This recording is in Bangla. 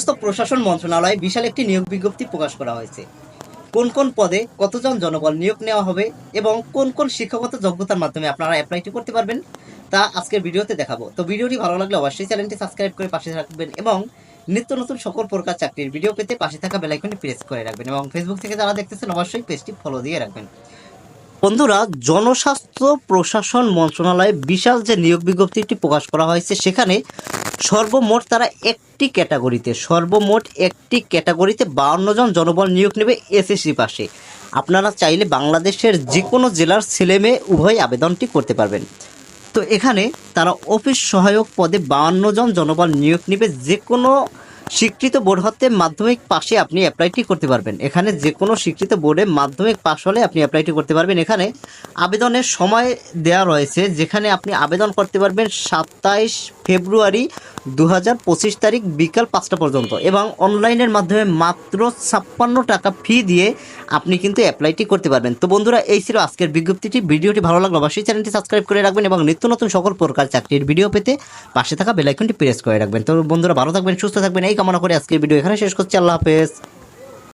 জনস্বাস্থ্য প্রশাসন মন্ত্রণালয়ে বিশাল একটি নিয়োগ বিজ্ঞপ্তি প্রকাশ করা হয়েছে। কোন কোন পদে কতজন জনবল নিয়োগ নেওয়া হবে এবং কোন কোন শিক্ষাগত যোগ্যতার মাধ্যমে আপনারা অ্যাপ্লাইটি করতে পারবেন তা আজকের ভিডিওতে দেখাবো। তো ভিডিওটি ভালো লাগলে অবশ্যই চ্যানেলটি সাবস্ক্রাইব করে পাশে থাকবেন এবং নিত্য নতুন সকল প্রকার চাকরির ভিডিও পেতে পাশে থাকা বেলাইকনটি প্রেস করে রাখবেন এবং ফেসবুক থেকে যারা দেখতেছেন অবশ্যই পেজটি ফলো দিয়ে রাখবেন। বন্ধুরা, জনস্বাস্থ্য প্রশাসন মন্ত্রণালয়ে বিশাল যে নিয়োগ বিজ্ঞপ্তিটি প্রকাশ করা হয়েছে, সেখানে সর্বমোট তারা একটি ক্যাটাগরিতে, সর্বমোট একটি ক্যাটাগরিতে বাউন্ন জন জনবল নিয়োগ নেবে এসএসসি পাশে। আপনারা চাইলে বাংলাদেশের যে কোনো জেলার ছেলেমেয়ে উভয় আবেদনটি করতে পারবেন। তো এখানে তারা অফিস সহায়ক পদে বাউন্ন জন জনবল নিয়োগ নেবে যে কোনো স্বীকৃত বোর্ড হতে মাধ্যমিক পাশে আপনি অ্যাপ্লাইটি করতে পারবেন। এখানে যে কোনো স্বীকৃত বোর্ডে মাধ্যমিক পাশ হলে আপনি অ্যাপ্লাইটি করতে পারবেন। এখানে আবেদনের সময় দেওয়া রয়েছে যেখানে আপনি আবেদন করতে পারবেন সাতাইশ ফেব্রুয়ারি দু হাজার পঁচিশ তারিখ বিকাল পাঁচটা পর্যন্ত এবং অনলাইনের মাধ্যমে মাত্র ছাপ্পান্ন টাকা ফি দিয়ে আপনি কিন্তু অ্যাপ্লাইটি করতে পারবেন। তো বন্ধুরা, এই ছিল আজকের বিজ্ঞপ্তিটি। ভিডিওটি ভালো লাগল অবশ্যই চ্যানেলটি সাবস্ক্রাইব করে রাখবেন এবং নিত্য নতুন সকল প্রকার চাকরির ভিডিও পেতে পাশে থাকা বেলাইকনটি প্রেস করে রাখবেন। তো বন্ধুরা, ভালো থাকবেন, সুস্থ থাকবেন। এই কামনা করে আজকের ভিডিও এখানে শেষ করছি। আল্লাহ হাফেজ।